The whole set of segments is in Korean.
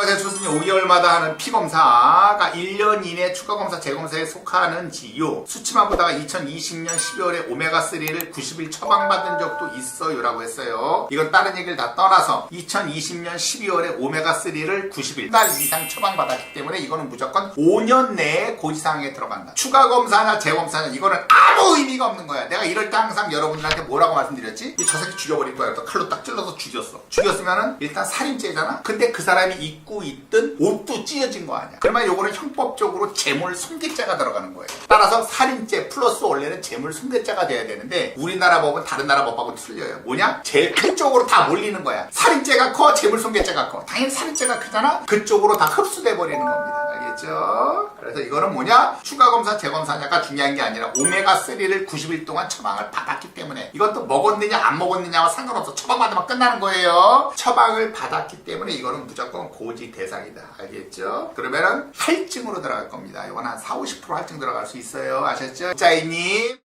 안녕하세요. 교수님 5개월마다 하는 피검사가 1년 이내 추가검사 재검사에 속하는지요. 수치만 보다가 2020년 12월에 오메가3를 90일 처방받은 적도 있어요. 라고 했어요. 이건 다른 얘기를 다 떠나서 2020년 12월에 오메가3를 90일 달 이상 처방받았기 때문에 이거는 무조건 5년 내에 고지사항에 들어간다. 추가검사나 재검사는 이거는 아무 의미가 없는 거야. 내가 이럴 때 항상 여러분들한테 뭐라고 말씀드렸지? 이 저 새끼 죽여버릴 거야. 또 칼로 딱 찔러서 죽였어. 죽였으면은 일단 살인죄잖아? 근데 그 사람이 입고 있던 옷도 찢어진 거 아니야. 그러면 요거는 형법적으로 재물 손괴죄가 들어가는 거예요. 따라서 살인죄 플러스 원래는 재물 손괴죄가 돼야 되는데 우리나라 법은 다른 나라 법하고 틀려요. 뭐냐? 제일 큰 쪽으로 다 몰리는 거야. 살인죄가 커, 재물 손괴죄가 커. 당연히 살인죄가 크잖아? 그쪽으로 다 흡수돼 버리는 겁니다. 알겠죠? 그래서 이거는 뭐냐? 추가 검사, 재검사냐가 중요한 게 아니라 오메가3를 90일 동안 처방을 받았기 때문에 이것도 먹었느냐 안 먹었느냐와 상관없어. 처방받으면 끝나는 거예요. 처방을 받았기 때문에 이거는 무조건 고지 대상이다. 알겠죠? 그러면은 할증으로 들어갈 겁니다. 이건 한 4, 50% 할증 들어갈 수 있어요. 아셨죠? 짜이님.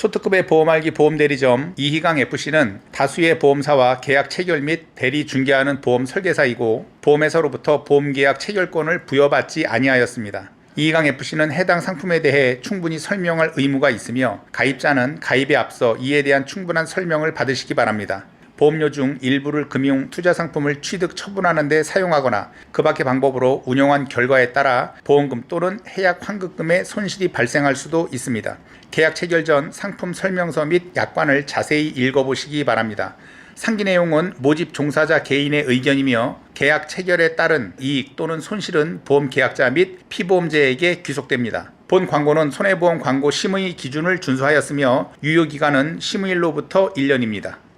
초특급의 보험 알기 보험 대리점 이희강 FC는 다수의 보험사와 계약 체결 및 대리 중개하는 보험 설계사이고 보험회사로부터 보험 계약 체결권을 부여받지 아니하였습니다. 이희강 FC는 해당 상품에 대해 충분히 설명할 의무가 있으며 가입자는 가입에 앞서 이에 대한 충분한 설명을 받으시기 바랍니다. 보험료 중 일부를 금융 투자 상품을 취득 처분하는 데 사용하거나 그 밖의 방법으로 운용한 결과에 따라 보험금 또는 해약 환급금의 손실이 발생할 수도 있습니다. 계약 체결 전 상품 설명서 및 약관을 자세히 읽어보시기 바랍니다. 상기 내용은 모집 종사자 개인의 의견이며 계약 체결에 따른 이익 또는 손실은 보험 계약자 및 피보험자에게 귀속됩니다. 본 광고는 손해보험 광고 심의 기준을 준수하였으며 유효 기간은 심의일로부터 1년입니다.